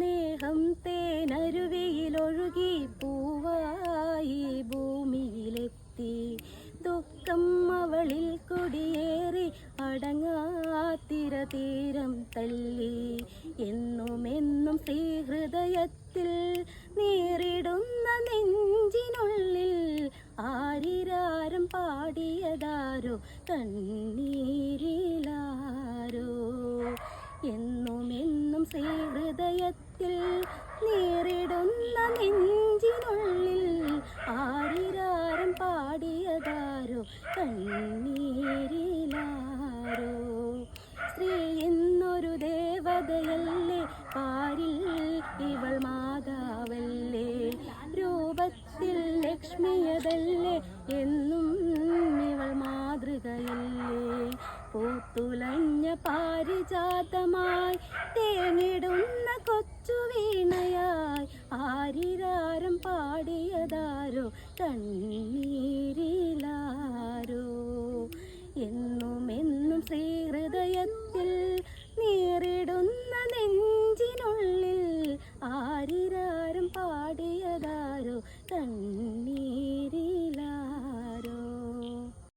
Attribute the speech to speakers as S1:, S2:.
S1: സ്നേഹം തേനരുവിയിലൊഴുകി പൂവായി ഭൂമിയിലെത്തി. ദുഃഖം അവളിൽ കുടിയേറി അടങ്ങാത്തിര തീരം തല്ലി. എന്നും എന്നും ശ്രീഹൃദയത്തിൽ നേരിടുന്ന നെഞ്ചിനുള്ളിൽ ആരിരാരം പാടിയതാരോ കണ്ണീരിലാരോ? എന്നും എന്നും ശ്രീഹൃദയത്തിൽ നേരിടുന്ന നെഞ്ചിനുള്ളിൽ ആരിരാരം പാടിയതാരോ? കണ്ണീരിലാരോ? സ്ത്രീ എന്നൊരു ദേവതയല്ലേ? പാരിൽ ഇവൾ മാതാവല്ലേ? രൂപത്തിൽ ലക്ഷ്മിയതല്ലേ? മാറുകയില്ലേ പൂത്തുലഞ്ഞ പാരിജാതമായി തേനിടുന്ന കൊച്ചു വീണയായി ആരിരാരം പാടിയതാരോ കണ്ണീരിലാരോ എന്നുമെന്നും ശ്രീഹൃദയത്തിൽ നേരിടുന്ന നെഞ്ചിനുള്ളിൽ ആരിരാരം പാടിയതാരോ കണ്ണീരി